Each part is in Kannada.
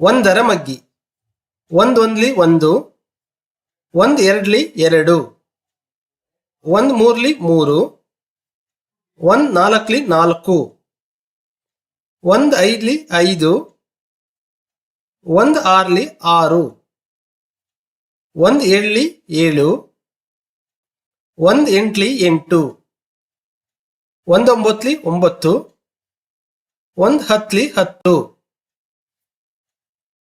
ಒಂದರ ಮಗ್ಗಿ. ಒಂದೊಂದ್ಲಿ ಒಂದು ಒಂದು ಎರಡ್ಲಿ ಎರಡು, ಒಂದ್ ಮೂರ್ಲಿ ಮೂರು, ಒಂದ್ ನಾಲ್ಕ್ಲಿ ನಾಲ್ಕು, ಒಂದ್ ಐದ್ಲಿ ಐದು, ಒಂದ್ ಆರ್ಲಿ ಆರು, ಒಂದ್ ಏಳ್ಲಿ ಏಳು, ಒಂದ್ ಎಂಟ್ಲಿ ಎಂಟು ಒಂದೊಂಬತ್ಲಿ ಒಂಬತ್ತು, ಒಂದ್ ಹತ್ಲಿ ಹತ್ತು.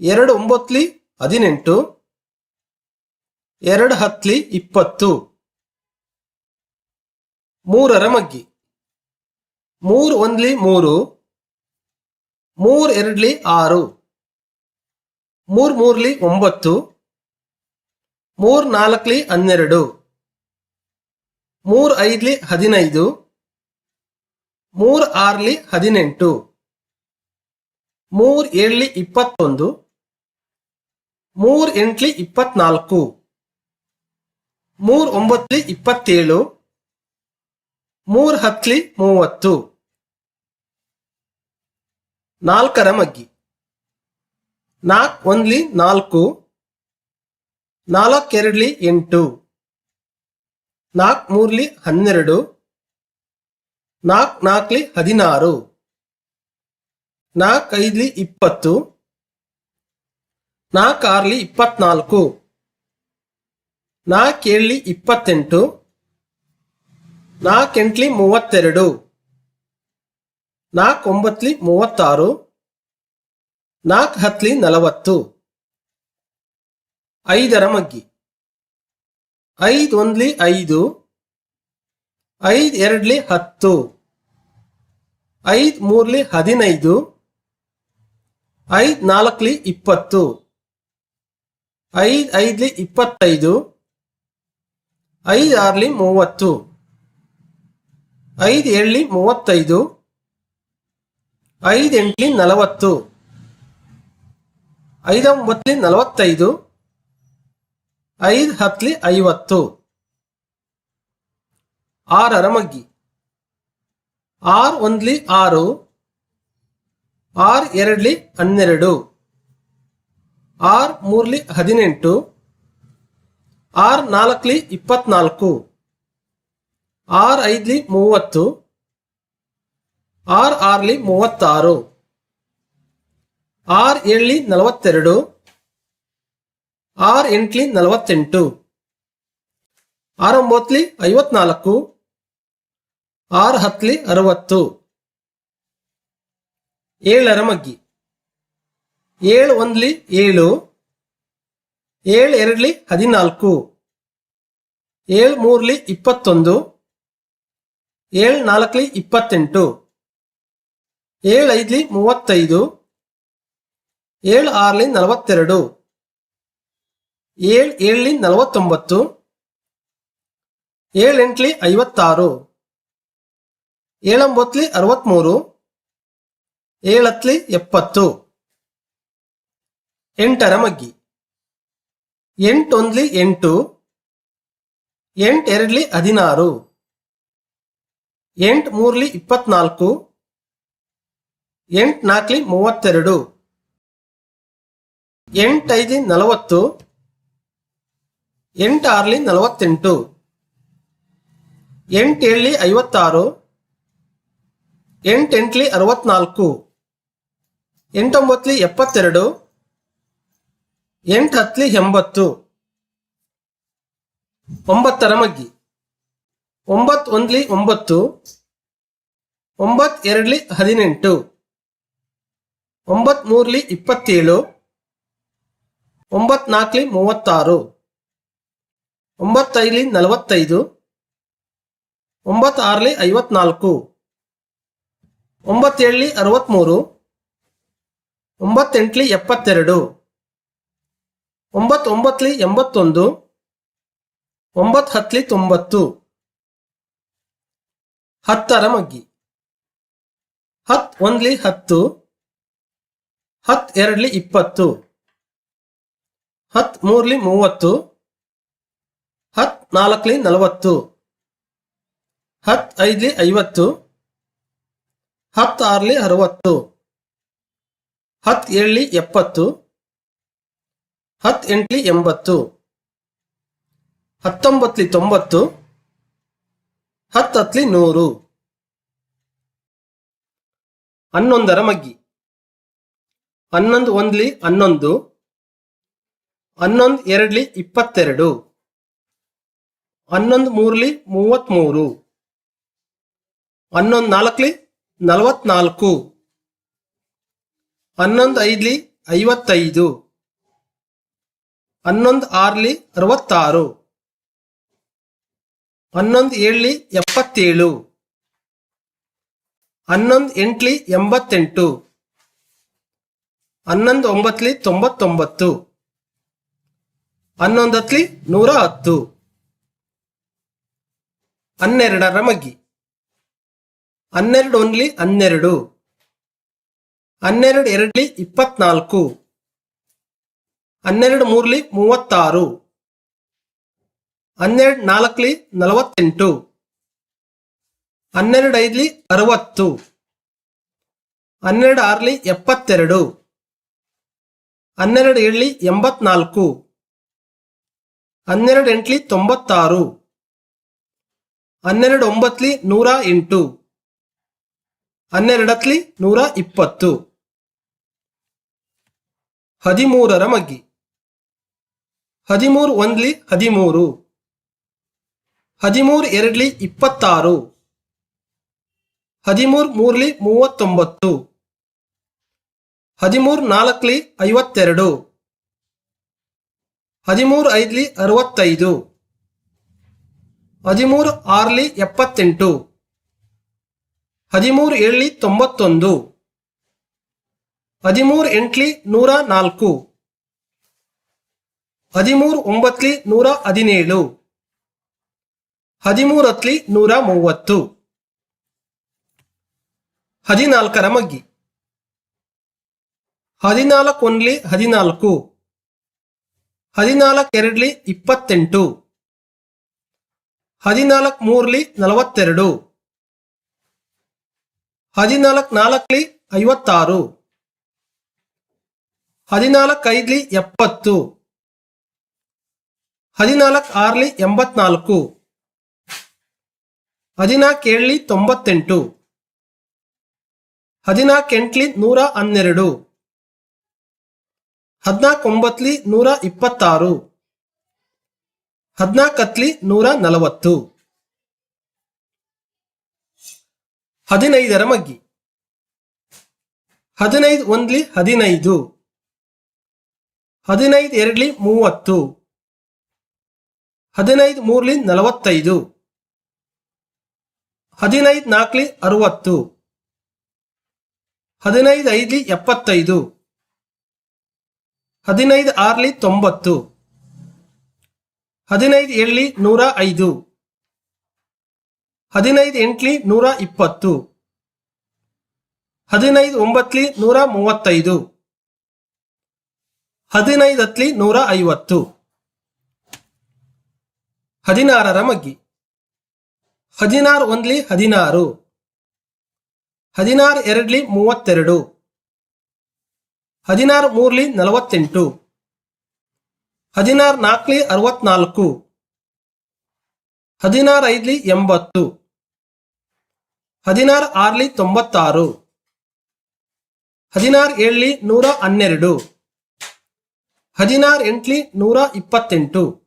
ಎರಡು ಒಂಬತ್ತಲಿ ಹದಿನೆಂಟು, ಎರಡು ಹತ್ತಲಿ ಇಪ್ಪತ್ತು, ಮೂರರ ಮಗ್ಗಿ. ಮೂರು ಒಂದ್ಲಿ ಮೂರು, ಮೂರ್ ಎರಡ್ಲಿ ಆರು, ಮೂರ್ ಮೂರ್ಲಿ ಒಂಬತ್ತು, ಮೂರ್ ನಾಲ್ಕ್ಲಿ ಹನ್ನೆರಡು, ಮೂರ್ ಐದ್ಲಿ ಹದಿನೈದು, ಮೂರ್ ಆರ್ಲಿ ಹದಿನೆಂಟು, ಮೂರ್ ಏಳ್ಲಿ ಇಪ್ಪತ್ತೊಂದು ಮೂರ್ ಎಂಟ್ಲಿ ಇಪ್ಪತ್ನಾಲ್ಕು. ಮೂರ್ ಒಂಬತ್ಲಿ ಇಪ್ಪತ್ತೇಳು. ಮೂರ್ ಹತ್ಲಿ ಮೂವತ್ತು. ನಾಲ್ಕರ ಮಗ್ಗಿ ನಾಲ್ಕ್ ಒಂದ್ಲಿ ನಾಲ್ಕು. ನಾಲ್ಕೆರಡ್ಲಿ ಎಂಟು. ನಾಲ್ಕು ಮೂರ್ಲಿ ಹನ್ನೆರಡು. ನಾಲ್ಕು ನಾಲ್ಕ್ಲಿ ಹದಿನಾರು. ನಾಲ್ಕೈದ್ಲಿ ಇಪ್ಪತ್ತು. ನಾಲ್ಕ್ ಕಾರ್ಲಿ ಇಪ್ಪತ್ನಾಲ್ಕು. ನಾಲ್ಕೇಳ್ಲಿ ಇಪ್ಪತ್ತೆಂಟು. ನಾಲ್ಕೆಂಟ್ಲಿ ಮೂವತ್ತೆರಡು. ನಾಲ್ಕ್ ಒಂಬತ್ಲಿ ಮೂವತ್ತಾರು. ನಾಲ್ಕು ಹತ್ಲಿ ನಲವತ್ತು. ಐದರ ಮಗ್ಗಿ. ಐದ್ ಒಂದ್ಲಿ ಐದು. ಐದ್ ಎರಡ್ಲಿ ಹತ್ತು. ಐದ್ ಮೂರ್ಲಿ ಹದಿನೈದು. ಐದ್ ನಾಲ್ಕಲಿ ಇಪ್ಪತ್ತು. ಐದ್, ಐದ್ಲಿ ಇಪ್ಪತ್ತೈದು, ಐದ್ ಆರ್ಲಿ ಮೂವತ್ತು, ಐದ್ ಏಳ್ಲಿ ಮೂವತ್ತೈದು, ಐದ್ ಎಂಟ್ಲಿ ನಲವತ್ತು ಐದೊಂಬತ್ಲಿ ನಲವತ್ತೈದು, ಐದ್ ಹತ್ಲಿ ಐವತ್ತು. ಆರರ ಮಗ್ಗಿ. ಆರ್ ಒಂದ್ಲಿ ಆರು, ಆರ್ ಎರಡ್ಲಿ ಹನ್ನೆರಡು. ಆರ್ ಮೂರ್ಲಿ ಹದಿನೆಂಟು, ಆರ್ ನಾಲ್ಕ್ಲಿ ಇಪ್ಪತ್ನಾಲ್ಕು, ಆರ್ ಐದ್ಲಿ ಮೂವತ್ತು, ಆರ್ ಆರ್ಲಿ ಮೂವತ್ತಾರು, ಆರ್ ಏಳ್ಲಿ ನಲವತ್ತೆರಡು, ಆರ್ ಎಂಟ್ಲಿ ನಲವತ್ತೆಂಟು, ಆರ್ ಒಂಬತ್ಲಿ ಐವತ್ನಾಲ್ಕು, ಆರ್ ಹತ್ಲಿ ಅರವತ್ತು. ಏಳರ ಮಗ್ಗಿ. ಏಳು ಒಂದ್ಲಿ ಏಳು ಏಳು ಎರಡ್ಲಿ ಹದಿನಾಲ್ಕು, ಏಳು ಮೂರ್ಲಿ ಇಪ್ಪತ್ತೊಂದು, ಏಳು ನಾಲ್ಕಲಿ ಇಪ್ಪತ್ತೆಂಟು, ಏಳು ಐದ್ಲಿ ಮೂವತ್ತೈದು, ಏಳು ಆರ್ಲಿ ನಲವತ್ತೆರಡು, ಏಳು ಏಳ್ಲಿ ನಲವತ್ತೊಂಬತ್ತು, ಏಳು ಎಂಟ್ಲಿ ಐವತ್ತಾರು ಏಳೊಂಬತ್ಲಿ ಅರವತ್ತ್ಮೂರು ಏಳತ್ಲಿ ಎಪ್ಪತ್ತು. ಎಂಟರ ಮಗ್ಗಿ. ಎಂಟೊಂದ್ಲಿ ಎಂಟು ಎಂಟೆರಡ್ಲಿ ಹದಿನಾರು, ಎಂಟು ಮೂರ್ಲಿ ಇಪ್ಪತ್ನಾಲ್ಕು, ಎಂಟು ನಾಲ್ಕಲಿ ಮೂವತ್ತೆರಡು ಎಂಟೈದು ನಲವತ್ತು, ಎಂಟ್ ಆರ್ಲಿ ನಲವತ್ತೆಂಟು ಎಂಟೇಳಲಿ ಐವತ್ತಾರು ಎಂಟೆಂಟ್ಲಿ ಅರವತ್ನಾಲ್ಕು, ಎಂಟೊಂಬತ್ಲಿ ಎಪ್ಪತ್ತೆರಡು ಎಂಟ್ ಹತ್ತಲಿ ಎಂಬತ್ತು. ಒಂಬತ್ತರ ಮಗ್ಗಿ. ಒಂಬತ್ ಒಂದ್ಲಿ ಒಂಬತ್ತು. ಒಂಬತ್ ಎರಡ್ಲಿ ಹದಿನೆಂಟು. ಒಂಬತ್ ಮೂರ್ಲಿ ಇಪ್ಪತ್ತೇಳು. ಒಂಬತ್ ನಾಲ್ಕಲಿ ಮೂವತ್ತಾರು. ಒಂಬತ್ತೈದ್ಲಿ ನಲವತ್ತೈದು. ಒಂಬತ್ತಾರಲಿ ಐವತ್ನಾಲ್ಕು. ಒಂಬತ್ತೇಳಲಿ ಅರವತ್ಮೂರು. ಒಂಬತ್ತೆಂಟಲಿ ಎಪ್ಪತ್ತೆರಡು. ಒಂಬತ್ತು ಒಂಬತ್ಲಿ ಎಂಬತ್ತೊಂದು ಒಂಬತ್ತು ಹತ್ತಲಿ ತೊಂಬತ್ತು. ಹತ್ತರ ಮಗ್ಗಿ. ಹತ್ ಒಂದ್ಲಿ ಹತ್ತು ಹತ್ ಎರಡ್ಲಿ ಇಪ್ಪತ್ತು ಹತ್ ಮೂರ್ಲಿ ಮೂವತ್ತು ಹತ್ ನಾಲ್ಕಲಿ ನಲವತ್ತು ಹತ್ ಐದ್ಲಿ ಐವತ್ತು ಹತ್ ಆರ್ಲಿ ಅರವತ್ತು ಹತ್ ಏಳ್ಲಿ ಎಪ್ಪತ್ತು ಹತ್ ಎಂಟ್ಲಿ ಎಂಬತ್ತು ಹತ್ತೊಂಬತ್ಲಿ ತೊಂಬತ್ತು ಹತ್ತತ್ಲಿ ನೂರು ಹನ್ನೊಂದರ ಮಗ್ಗಿ. ಹನ್ನೊಂದು ಒಂದ್ಲಿ ಹನ್ನೊಂದು ಹನ್ನೊಂದು ಎರಡ್ಲಿ ಇಪ್ಪತ್ತೆರಡು, ಹನ್ನೊಂದು ಮೂರ್ಲಿ ಮೂವತ್ಮೂರು, ಹನ್ನೊಂದು ನಾಲ್ಕಲಿ ನಲವತ್ನಾಲ್ಕು, ಹನ್ನೊಂದು ಐದ್ಲಿ ಐವತ್ತೈದು. ಹನ್ನೊಂದು ಆರ್ಲಿ ಅರವತ್ತಾರು. ಹನ್ನೊಂದು ಏಳ್ಲಿ ಎಪ್ಪತ್ತೇಳು. ಹನ್ನೊಂದು ಎಂಟ್ಲಿ ಎಂಬತ್ತೆಂಟು. ಹನ್ನೊಂದು ಒಂಬತ್ತಲಿ ತೊಂಬತ್ತೊಂಬತ್ತು. ಹನ್ನೊಂದು ಹತ್ತಲಿ ನೂರ ಹತ್ತು. ಹನ್ನೆರಡರ ಮಗ್ಗಿ. ಹನ್ನೆರಡು ಒಂದ್ಲಿ ಹನ್ನೆರಡು. ಹನ್ನೆರಡು ಎರಡ್ಲಿ ಇಪ್ಪತ್ನಾಲ್ಕು. ಹನ್ನೆರಡು ಮೂರ್ಲಿ ಮೂವತ್ತಾರು. ಹನ್ನೆರಡು ನಾಲ್ಕಲಿ ನಲವತ್ತೆಂಟು. ಹನ್ನೆರಡು ಐದ್ಲಿ ಅರವತ್ತು. ಹನ್ನೆರಡು ಆರ್ಲಿ ಎಪ್ಪತ್ತೆರಡು. ಹನ್ನೆರಡು ಏಳ್ಲಿ ಎಂಬತ್ನಾಲ್ಕು. ಹನ್ನೆರಡು ಎಂಟ್ಲಿ ತೊಂಬತ್ತಾರು. ಹನ್ನೆರಡು ಒಂಬತ್ಲಿ ನೂರ ಎಂಟು. ಹನ್ನೆರಡತ್ಲಿ ನೂರ ಇಪ್ಪತ್ತು. ಹದಿಮೂರರ ಮಗ್ಗಿ. ಹದಿಮೂರು ಒಂದ್ಲಿ ಹದಿಮೂರು. ಹದಿಮೂರು ಎರಡ್ಲಿ ಇಪ್ಪತ್ತಾರು. ಹದಿಮೂರು ಮೂರ್ಲಿ ಮೂವತ್ತೊಂಬತ್ತು. ಹದಿಮೂರು ನಾಲ್ಕಲಿ ಐವತ್ತೆರಡು. ಹದಿಮೂರು ಐದ್ಲಿ ಅರವತ್ತೈದು. ಹದಿಮೂರು ಆರ್ಲಿ ಎಪ್ಪತ್ತೆಂಟು. ಹದಿಮೂರು ಏಳ್ಲಿ ತೊಂಬತ್ತೊಂದು. ಹದಿಮೂರು ಎಂಟ್ಲಿ ನೂರ ನಾಲ್ಕು. ಹದಿಮೂರು ಒಂಬತ್ಲಿ ನೂರ ಹದಿನೇಳು. ಹದಿಮೂರತ್ಲಿ ನೂರ ಮೂವತ್ತು. ಹದಿನಾಲ್ಕರ ಮಗ್ಗಿ. ಹದಿನಾಲ್ಕೊಂದ್ಲಿ ಹದಿನಾಲ್ಕು. ಹದಿನಾಲ್ಕೆರಡ್ಲಿ ಇಪ್ಪತ್ತೆಂಟು. ಹದಿನಾಲ್ಕು ಮೂರ್ಲಿ ನಲವತ್ತೆರಡು. ಹದಿನಾಲ್ಕು ನಾಲ್ಕಲಿ ಐವತ್ತಾರು. ಹದಿನಾಲ್ಕೈದ್ಲಿ ಎಪ್ಪತ್ತು. ಹದಿನಾಲ್ಕು ಆರ್ಲಿ ಎಂಬತ್ನಾಲ್ಕು. ಹದಿನಾಲ್ಕು ಏಳ್ಲಿ ತೊಂಬತ್ತೆಂಟು. ಹದಿನಾಲ್ಕು ಎಂಟ್ಲಿ ನೂರ ಹನ್ನೆರಡು. ಹದಿನಾಲ್ಕು ಒಂಬತ್ಲಿ ನೂರ ಇಪ್ಪತ್ತಾರು. ಹದಿನಾಲ್ಕು ಹತ್ಲಿ ನೂರ ನಲವತ್ತು. ಹದಿನೈದರ ಮಗ್ಗಿ. ಹದಿನೈದು ಒಂದ್ಲಿ ಹದಿನೈದು. ಹದಿನೈದು ಎರಡ್ಲಿ ಮೂವತ್ತು. ಹದಿನೈದು ಮೂರ್ಲಿ ನಲವತ್ತೈದು. ಹದಿನೈದು ನಾಲ್ಕಲಿ ಅರವತ್ತು. ಹದಿನೈದು ಐದ್ಲಿ ಎಪ್ಪತ್ತೈದು. ಹದಿನೈದು ಆರ್ಲಿ ತೊಂಬತ್ತು. ಹದಿನೈದು ಏಳ್ಲಿ ನೂರ ಐದು. ಹದಿನೈದು ಎಂಟ್ಲಿ ನೂರ ಇಪ್ಪತ್ತು. ಹದಿನೈದು ಒಂಬತ್ತಲಿ ನೂರ ಮೂವತ್ತೈದು. ಹದಿನೈದು ಹತ್ತಲಿ ನೂರ ಐವತ್ತು. ಹದಿನಾರರ ಮಗ್ಗಿ. ಹದಿನಾರು ಒಂದ್ಲಿ ಹದಿನಾರು. ಹದಿನಾರು ಎರಡ್ಲಿ ಮೂವತ್ತೆರಡು. ಹದಿನಾರು ಮೂರ್ಲಿ ನಲವತ್ತೆಂಟು. ಹದಿನಾರು ನಾಲ್ಕಲಿ ಅರವತ್ನಾಲ್ಕು. ಹದಿನಾರು ಐದ್ಲಿ ಎಂಬತ್ತು. ಹದಿನಾರು ಆರ್ಲಿ ತೊಂಬತ್ತಾರು. ಹದಿನಾರು ಏಳ್ಲಿ ನೂರ ಹನ್ನೆರಡು. ಹದಿನಾರು ಎಂಟ್ಲಿ ನೂರ ಇಪ್ಪತ್ತೆಂಟು.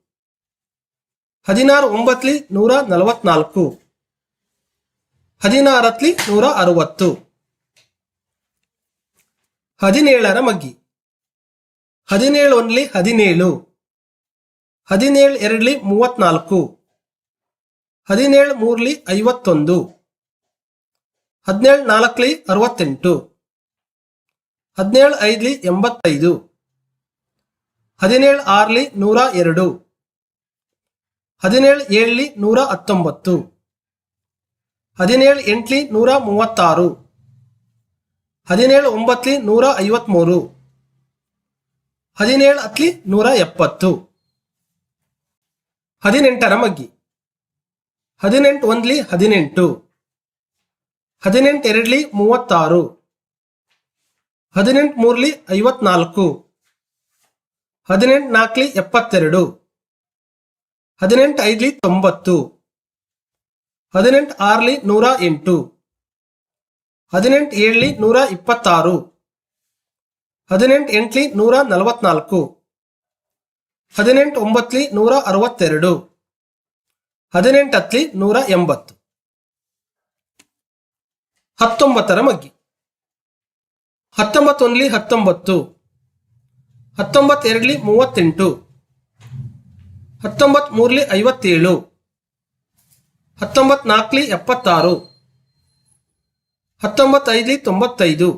ಹದಿನಾರು ಒಂಬತ್ಲಿ ನೂರ ನಲವತ್ನಾಲ್ಕು. ಹದಿನಾರತ್ಲಿ ನೂರ ಅರವತ್ತು. ಹದಿನೇಳರ ಮಗ್ಗಿ. ಹದಿನೇಳು ಒಂದ್ಲಿ ಹದಿನೇಳು. ಹದಿನೇಳು ಎರಡ್ಲಿ ಮೂವತ್ನಾಲ್ಕು. ಹದಿನೇಳು ಮೂರ್ಲಿ ಐವತ್ತೊಂದು. ಹದಿನೇಳು ನಾಲ್ಕಲಿ ಅರವತ್ತೆಂಟು. ಹದಿನೇಳು ಐದ್ಲಿ ಎಂಬತ್ತೈದು. ಹದಿನೇಳು ಆರ್ಲಿ ನೂರ ಎರಡು. ಹದಿನೇಳು ಏಳ್ಲಿ ನೂರ ಹತ್ತೊಂಬತ್ತು. ಹದಿನೇಳು ಎಂಟ್ಲಿ ನೂರ ಮೂವತ್ತಾರು. ಹದಿನೇಳು ಒಂಬತ್ತಲಿ ನೂರ ಐವತ್ಮೂರು. ಹದಿನೇಳು ಹತ್ಲಿ ನೂರ ಎಪ್ಪತ್ತು. ಹದಿನೆಂಟರ ಮಗ್ಗಿ. ಹದಿನೆಂಟು ಒಂದ್ಲಿ ಹದಿನೆಂಟು. ಹದಿನೆಂಟು ಎರಡ್ಲಿ ಮೂವತ್ತಾರು. ಹದಿನೆಂಟು ಮೂರ್ಲಿ ಐವತ್ನಾಲ್ಕು. ಹದಿನೆಂಟು ನಾಲ್ಕಲಿ ಎಪ್ಪತ್ತೆರಡು. ಹದಿನೆಂಟು ಐದ್ಲಿ ತೊಂಬತ್ತು. ಹದಿನೆಂಟು ಆರ್ಲಿ ನೂರ ಎಂಟು. ಹದಿನೆಂಟು ಏಳ್ಲಿ ನೂರ ಇಪ್ಪತ್ತಾರು. ಹದಿನೆಂಟು ಎಂಟ್ಲಿ ನೂರ ನಲವತ್ನಾಲ್ಕು. ಹದಿನೆಂಟು ಒಂಬತ್ತಲಿ ನೂರ ಅರವತ್ತೆರಡು. ಹದಿನೆಂಟು ಹತ್ಲಿ ನೂರ ಎಂಬತ್ತು. ಹತ್ತೊಂಬತ್ತರ ಮಗ್ಗಿ. ಹತ್ತೊಂಬತ್ತೊಂದ್ಲಿ ಹತ್ತೊಂಬತ್ತು. ಹತ್ತೊಂಬತ್ತೆರಡ್ಲಿ ಮೂವತ್ತೆಂಟು. ಹತ್ತೊಂಬತ್ ಮೂರ್ಲಿ ಐವತ್ತೇಳು. ಹತ್ತೊಂಬತ್ ನಾಲ್ಕಲಿ ಎಪ್ಪತ್ತಾರು. ಹತ್ತೊಂಬತ್ತೈದ್ಲಿ ತೊಂಬತ್ತೈದು.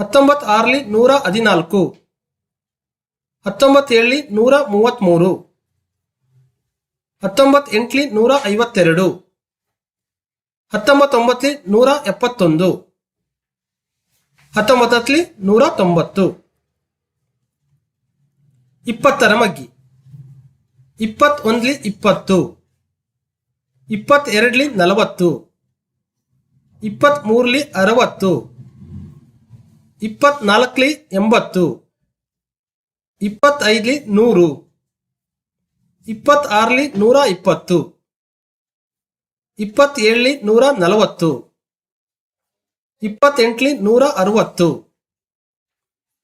ಹತ್ತೊಂಬತ್ ಆರ್ಲಿ ನೂರ ಹದಿನಾಲ್ಕು. ಹತ್ತೊಂಬತ್ತೇಳಲಿ ನೂರ ಮೂವತ್ತ್ಮೂರು ಹತ್ತೊಂಬತ್ ಎಂಟ್ಲಿ ನೂರ ಐವತ್ತೆರಡು. ಹತ್ತೊಂಬತ್ತೊಂಬತ್ತಲಿ ನೂರ ಎಪ್ಪತ್ತೊಂದು. ಹತ್ತೊಂಬತ್ತಲಿ ನೂರ ತೊಂಬತ್ತು. ಇಪ್ಪತ್ತರ ಮಗ್ಗಿ. ಇಪ್ಪತ್ತೊಂದ್ಲಿ ಇಪ್ಪತ್ತು, ಇಪ್ಪತ್ತೆರಡ್ಲಿ ನಲವತ್ತು, ಇಪ್ಪತ್ತ್ಮೂರಲಿ ಅರವತ್ತು ಇಪ್ಪತ್ನಾಲ್ಕಲಿ ಎಂಬತ್ತು, ಇಪ್ಪತ್ತೈದ್ಲಿ ನೂರು, ಇಪ್ಪತ್ತಾರ್ಲಿ ನೂರ ಇಪ್ಪತ್ತು, ಇಪ್ಪತ್ತೇಳಲಿ ನೂರ ನಲವತ್ತು, ಇಪ್ಪತ್ತೆಂಟ್ಲಿ ನೂರ ಅರವತ್ತು,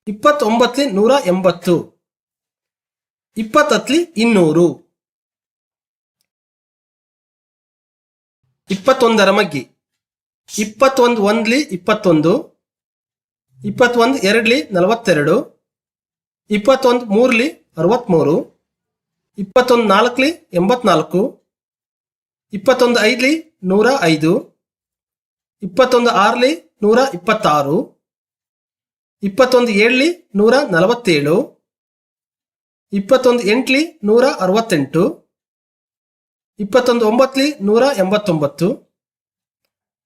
ಇಪ್ಪತ್ತೊಂಬತ್ತಲಿ ನೂರ ಎಂಬತ್ತು. ಇಪ್ಪತ್ತತ್ಲಿ ಇನ್ನೂರು. ಇಪ್ಪತ್ತೊಂದರ ಮಗ್ಗಿ. ಇಪ್ಪತ್ತೊಂದು ಒಂದ್ಲಿ ಇಪ್ಪತ್ತೊಂದು. ಇಪ್ಪತ್ತೊಂದು ಎರಡ್ಲಿ ನಲವತ್ತೆರಡು. ಇಪ್ಪತ್ತೊಂದು ಮೂರ್ಲಿ ಅರವತ್ತ್ಮೂರು ಇಪ್ಪತ್ತೊಂದು ನಾಲ್ಕಲಿ ಎಂಬತ್ನಾಲ್ಕು. ಇಪ್ಪತ್ತೊಂದು ಐದ್ಲಿ ನೂರ ಐದು. ಇಪ್ಪತ್ತೊಂದು ಆರ್ಲಿ ನೂರ ಇಪ್ಪತ್ತಾರು. ಇಪ್ಪತ್ತೊಂದು ಏಳ್ಲಿ ನೂರ ನಲವತ್ತೇಳು. ಇಪ್ಪತ್ತೊಂದು ಎಂಟ್ಲಿ ನೂರ ಅರವತ್ತೆಂಟು, ಇಪ್ಪತ್ತೊಂದು ಒಂಬತ್ತಲಿ ನೂರ ಎಂಬತ್ತೊಂಬತ್ತು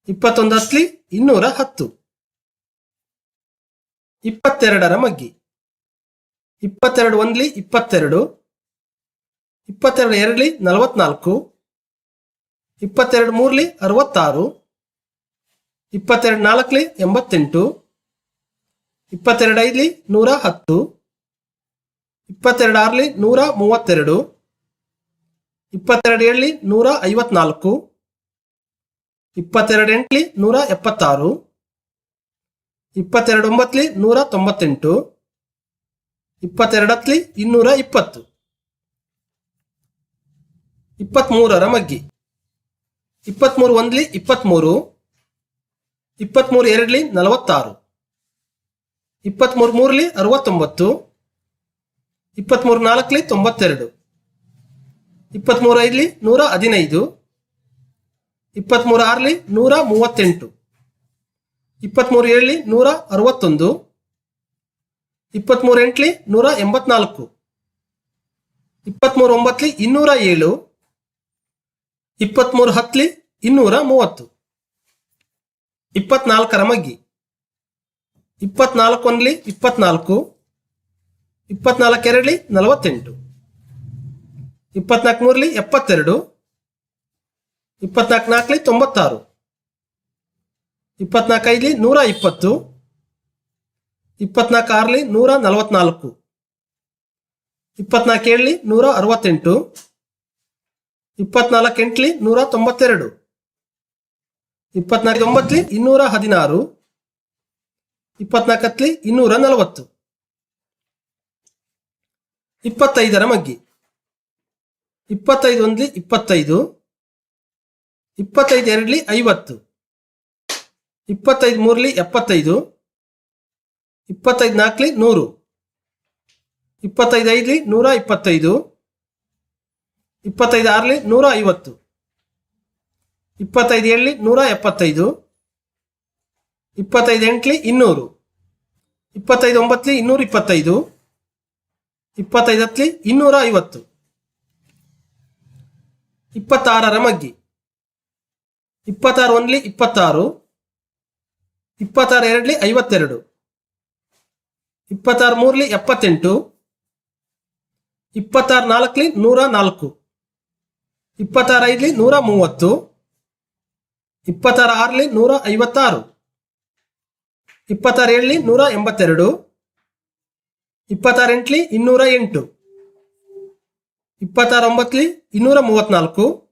ಇಪ್ಪತ್ತೊಂದು ಹತ್ಲಿ ಇನ್ನೂರ ಹತ್ತು. ಇಪ್ಪತ್ತೆರಡರ ಮಗ್ಗಿ. ಇಪ್ಪತ್ತೆರಡು ಒಂದ್ಲಿ ಇಪ್ಪತ್ತೆರಡು ಇಪ್ಪತ್ತೆರಡು ಎರಡ್ಲಿ ನಲವತ್ನಾಲ್ಕು, ಇಪ್ಪತ್ತೆರಡು ಮೂರ್ಲಿ ಅರವತ್ತಾರು, ಇಪ್ಪತ್ತೆರಡು ನಾಲ್ಕಲಿ ಎಂಬತ್ತೆಂಟು, ಇಪ್ಪತ್ತೆರಡು ಐದ್ಲಿ ನೂರ ಹತ್ತು ಇಪ್ಪತ್ತೆರಡು ಆರ್ಲಿ ನೂರ ಮೂವತ್ತೆರಡು. ಇಪ್ಪತ್ತೆರಡು ಏಳಲಿ, ನೂರ ಐವತ್ನಾಲ್ಕು. ಇಪ್ಪತ್ತೆರಡು ಎಂಟ್ಲಿ, ನೂರ ಎಪ್ಪತ್ತಾರು. ಇಪ್ಪತ್ತೆರಡು ಒಂಬತ್ತಲಿ ನೂರ ತೊಂಬತ್ತೆಂಟು. ಇಪ್ಪತ್ತೆರಡತ್ಲಿ, ಇನ್ನೂರ ಇಪ್ಪತ್ತು. ಇಪ್ಪತ್ತ್ಮೂರರ ಮಗ್ಗಿ. ಇಪ್ಪತ್ತ್ಮೂರು ಒಂದ್ಲಿ ಇಪ್ಪತ್ತ್ಮೂರು ಇಪ್ಪತ್ತ್ಮೂರು ಎರಡ್ಲಿ, ನಲವತ್ತಾರು. ಇಪ್ಪತ್ತ್ಮೂರು ಮೂರ್ಲಿ, ಅರವತ್ತೊಂಬತ್ತು. ಇಪ್ಪತ್ತ್ಮೂರು ನಾಲ್ಕಲಿ ತೊಂಬತ್ತೆರಡು. ಇಪ್ಪತ್ತ್ಮೂರು ಐದ್ಲಿ ನೂರ ಹದಿನೈದು. ಇಪ್ಪತ್ತ್ಮೂರು ಆರಲಿ ನೂರ ಮೂವತ್ತೆಂಟು. ಇಪ್ಪತ್ತ್ಮೂರು ಏಳಲಿ ನೂರ ಅರವತ್ತೊಂದು. ಇಪ್ಪತ್ತ್ಮೂರು ಎಂಟ್ಲಿ ನೂರ ಎಂಬತ್ನಾಲ್ಕು. ಇಪ್ಪತ್ತ್ಮೂರು ಒಂಬತ್ತಲಿ ಇನ್ನೂರ ಏಳು. ಇಪ್ಪತ್ತ್ಮೂರು ಹತ್ತಲಿ ಇನ್ನೂರ ಮೂವತ್ತು. ಇಪ್ಪತ್ನಾಲ್ಕರ ಮಗ್ಗಿ. ಇಪ್ಪತ್ನಾಲ್ಕೊಂದ್ಲಿ ಇಪ್ಪತ್ನಾಲ್ಕು. ಇಪ್ಪತ್ನಾಲ್ಕು ಎರಡ್ಲಿ ನಲವತ್ತೆಂಟು. ಇಪ್ಪತ್ನಾಲ್ಕು ಮೂರ್ಲಿ ಎಪ್ಪತ್ತೆರಡು. ಇಪ್ಪತ್ನಾಲ್ಕು ನಾಲ್ಕಲಿ ತೊಂಬತ್ತಾರು. ಇಪ್ಪತ್ನಾಲ್ಕು ನೂರ ಇಪ್ಪತ್ತು. ಇಪ್ಪತ್ನಾಲ್ಕು ಆರ್ಲಿ ನೂರ ನಲವತ್ನಾಲ್ಕು. ಇಪ್ಪತ್ನಾಲ್ಕು ಏಳ್ಲಿ ನೂರ ಅರವತ್ತೆಂಟು. ಇಪ್ಪತ್ನಾಲ್ಕು ಎಂಟ್ಲಿ ನೂರ ತೊಂಬತ್ತೆರಡು. ಇಪ್ಪತ್ನಾಲ್ಕು ಒಂಬತ್ತಲಿ ಇನ್ನೂರ ಹದಿನಾರು. ಇಪ್ಪತ್ನಾಲ್ಕು ಹತ್ಲಿ ಇನ್ನೂರ ನಲವತ್ತು. ಇಪ್ಪತ್ತೈದರ ಮಗ್ಗಿ. ಇಪ್ಪತ್ತೈದು ಒಂದ್ಲಿ ಇಪ್ಪತ್ತೈದು. ಇಪ್ಪತ್ತೈದು ಎರಡ್ಲಿ ಐವತ್ತು. ಇಪ್ಪತ್ತೈದು ಮೂರ್ಲಿ ಎಪ್ಪತ್ತೈದು. ಇಪ್ಪತ್ತೈದು ನಾಲ್ಕಲಿ ನೂರು. ಇಪ್ಪತ್ತೈದು ಐದ್ಲಿ ನೂರ ಇಪ್ಪತ್ತೈದು. ಇಪ್ಪತ್ತೈದು ಆರ್ಲಿ ನೂರ ಐವತ್ತು. ಇಪ್ಪತ್ತೈದು ಏಳ್ಲಿ ನೂರ ಎಪ್ಪತ್ತೈದು. ಇಪ್ಪತ್ತೈದು ಎಂಟ್ಲಿ ಇನ್ನೂರು. ಇಪ್ಪತ್ತೈದು ಒಂಬತ್ತಲಿ ಇನ್ನೂರ ಇಪ್ಪತ್ತೈದು. ಇಪ್ಪತ್ತೈದು ಹತ್ಲಿ ಇನ್ನೂರ ಐವತ್ತು ಇಪ್ಪತ್ತಾರರ ಮಗ್ಗಿ. ಇಪ್ಪತ್ತಾರು ಒಂದ್ಲಿ ಇಪ್ಪತ್ತಾರು. ಇಪ್ಪತ್ತಾರು ಎರಡ್ಲಿ ಐವತ್ತೆರಡು. ಇಪ್ಪತ್ತಾರು ಮೂರ್ಲಿ ಎಪ್ಪತ್ತೆಂಟು. ಇಪ್ಪತ್ತಾರು ನಾಲ್ಕಲಿ ನೂರ ನಾಲ್ಕು ಇಪ್ಪತ್ತಾರು ಐದ್ಲಿ ನೂರ ಮೂವತ್ತು ಇಪ್ಪತ್ತಾರು ಆರ್ಲಿ ನೂರ ಐವತ್ತಾರು ಇಪ್ಪತ್ತಾರು ಏಳ್ಲಿ ನೂರ ಎಂಬತ್ತೆರಡು ಇಪ್ಪತ್ತಾರು ಎಂಟ್ಲಿ ಇನ್ನೂರ ಎಂಟು. ಇಪ್ಪತ್ತಾರೊಂಬತ್ಲಿ ಇನ್ನೂರ ಮೂವತ್ನಾಲ್ಕು.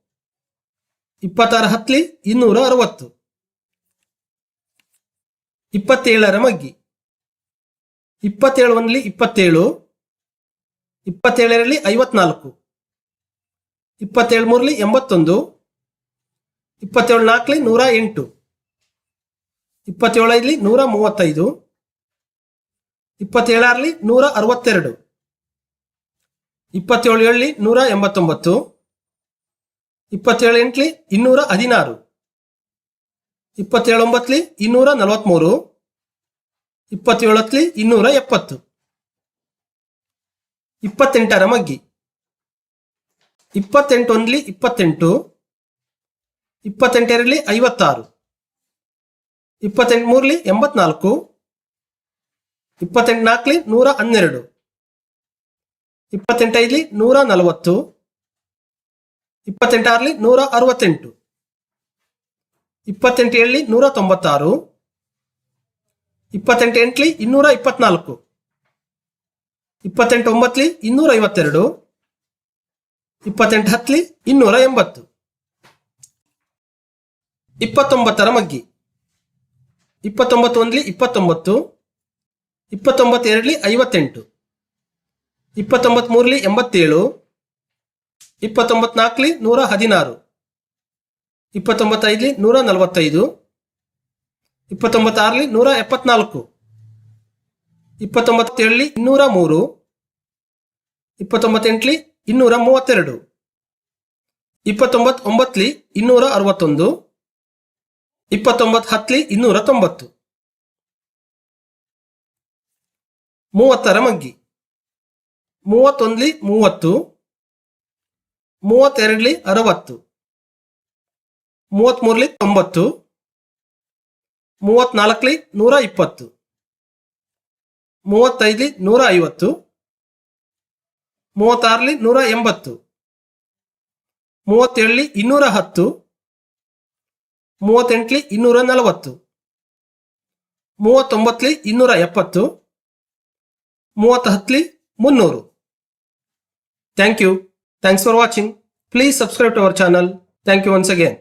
ಇಪ್ಪತ್ತಾರ ಹತ್ತಲಿ ಇನ್ನೂರ ಅರವತ್ತು. ಇಪ್ಪತ್ತೇಳರ ಮಗ್ಗಿ. ಇಪ್ಪತ್ತೇಳು ಒಂದ್ಲಿ ಇಪ್ಪತ್ತೇಳು. ಇಪ್ಪತ್ತೇಳರಲ್ಲಿ ಐವತ್ನಾಲ್ಕು. ಇಪ್ಪತ್ತೇಳು ಮೂರಲಿ ಎಂಬತ್ತೊಂದು. ಇಪ್ಪತ್ತೇಳು ನಾಲ್ಕಲಿ ನೂರ ಎಂಟು. ಇಪ್ಪತ್ತೇಳು ಐದ್ಲಿ ನೂರ ಮೂವತ್ತೈದು. ಇಪ್ಪತ್ತೇಳರಲ್ಲಿ ನೂರ ಅರವತ್ತೆರಡು. ಇಪ್ಪತ್ತೇಳು ಏಳ್ಲಿ ನೂರ ಎಂಬತ್ತೊಂಬತ್ತು. ಇಪ್ಪತ್ತೇಳು ಎಂಟ್ಲಿ ಇನ್ನೂರ ಹದಿನಾರು. ಇಪ್ಪತ್ತೇಳು ಒಂಬತ್ಲಿ ಇನ್ನೂರ ನಲವತ್ತ್ಮೂರು ಇಪ್ಪತ್ತೇಳತ್ಲಿ ಇನ್ನೂರ ಎಪ್ಪತ್ತು. ಇಪ್ಪತ್ತೆಂಟರ ಮಗ್ಗಿ. ಇಪ್ಪತ್ತೆಂಟು ಒಂದ್ಲಿ ಇಪ್ಪತ್ತೆಂಟು. ಇಪ್ಪತ್ತೆಂಟರಲ್ಲಿ ಐವತ್ತಾರು. ಇಪ್ಪತ್ತೆಂಟು ಮೂರಲಿ ಎಂಬತ್ನಾಲ್ಕು. ಇಪ್ಪತ್ತೆಂಟು ನೂರ ಹನ್ನೆರಡು. ಇಪ್ಪತ್ತೆಂಟೈದ್ಲಿ ನೂರ ನಲವತ್ತು. ಇಪ್ಪತ್ತೆಂಟಾರ್ಲಿ ನೂರ ಅರವತ್ತೆಂಟು. ಇಪ್ಪತ್ತೆಂಟು ಏಳಲಿ ನೂರ ತೊಂಬತ್ತಾರು. ಇಪ್ಪತ್ತೆಂಟು ಎಂಟಲಿ ಇನ್ನೂರ ಇಪ್ಪತ್ನಾಲ್ಕು. ಇಪ್ಪತ್ತೆಂಟು ಒಂಬತ್ಲಿ ಇನ್ನೂರ ಐವತ್ತೆರಡು. ಇಪ್ಪತ್ತೆಂಟು ಹತ್ತಲಿ ಇನ್ನೂರ ಎಂಬತ್ತು. ಇಪ್ಪತ್ತೊಂಬತ್ತರ ಮಗ್ಗಿ. ಇಪ್ಪತ್ತೊಂಬತ್ತು ಒಂದ್ಲಿ ಇಪ್ಪತ್ತೊಂಬತ್ತು. ಇಪ್ಪತ್ತೊಂಬತ್ತು ಎರಡ್ಲಿ ಐವತ್ತೆಂಟು ಇಪ್ಪತ್ತೊಂಬತ್ತು ಮೂರಲಿ ಎಂಬತ್ತೇಳು ಇಪ್ಪತ್ತೊಂಬತ್ತು ನಾಲ್ಕಲಿ ನೂರ ಹದಿನಾರು ಇಪ್ಪತ್ತೊಂಬತ್ತೈದಲಿ ನೂರ ನಲವತ್ತೈದು ಇಪ್ಪತ್ತೊಂಬತ್ತಾರಲಿ ನೂರ ಎಪ್ಪತ್ನಾಲ್ಕು ಇಪ್ಪತ್ತೊಂಬತ್ತೇಳಲಿ ಇನ್ನೂರ ಮೂರು ಇಪ್ಪತ್ತೊಂಬತ್ತೆಂಟಲಿ ಇನ್ನೂರ ಮೂವತ್ತೆರಡು ಇಪ್ಪತ್ತೊಂಬತ್ತು ಒಂಬತ್ಲಿ ಇನ್ನೂರ ಅರವತ್ತೊಂದು ಇಪ್ಪತ್ತೊಂಬತ್ತು ಹತ್ತಲಿ ಇನ್ನೂರ ತೊಂಬತ್ತು. ಮೂವತ್ತರ ಮಗ್ಗಿ. ಮೂವತ್ತೊಂದ್ಲಿ ಮೂವತ್ತು, ಮೂವತ್ತೆರಡ್ಲಿ ಅರವತ್ತು, ಮೂವತ್ಮೂರ್ಲಿ ತೊಂಬತ್ತು, ಮೂವತ್ನಾಲ್ಕಲಿ ನೂರ ಇಪ್ಪತ್ತು, ಮೂವತ್ತೈದ್ಲಿ ನೂರ ಐವತ್ತು, ಮೂವತ್ತಾರಲಿ ನೂರ ಎಂಬತ್ತು, ಮೂವತ್ತೇಳಲಿ ಇನ್ನೂರ ಹತ್ತು, ಮೂವತ್ತೆಂಟ್ಲಿ ಇನ್ನೂರ ನಲವತ್ತು ಮೂವತ್ತೊಂಬತ್ತಲಿ ಇನ್ನೂರ ಎಪ್ಪತ್ತು ಮೂವತ್ತು ಹತ್ಲಿ ಮುನ್ನೂರು. Thank you thanks for watching please subscribe to our channel thank you once again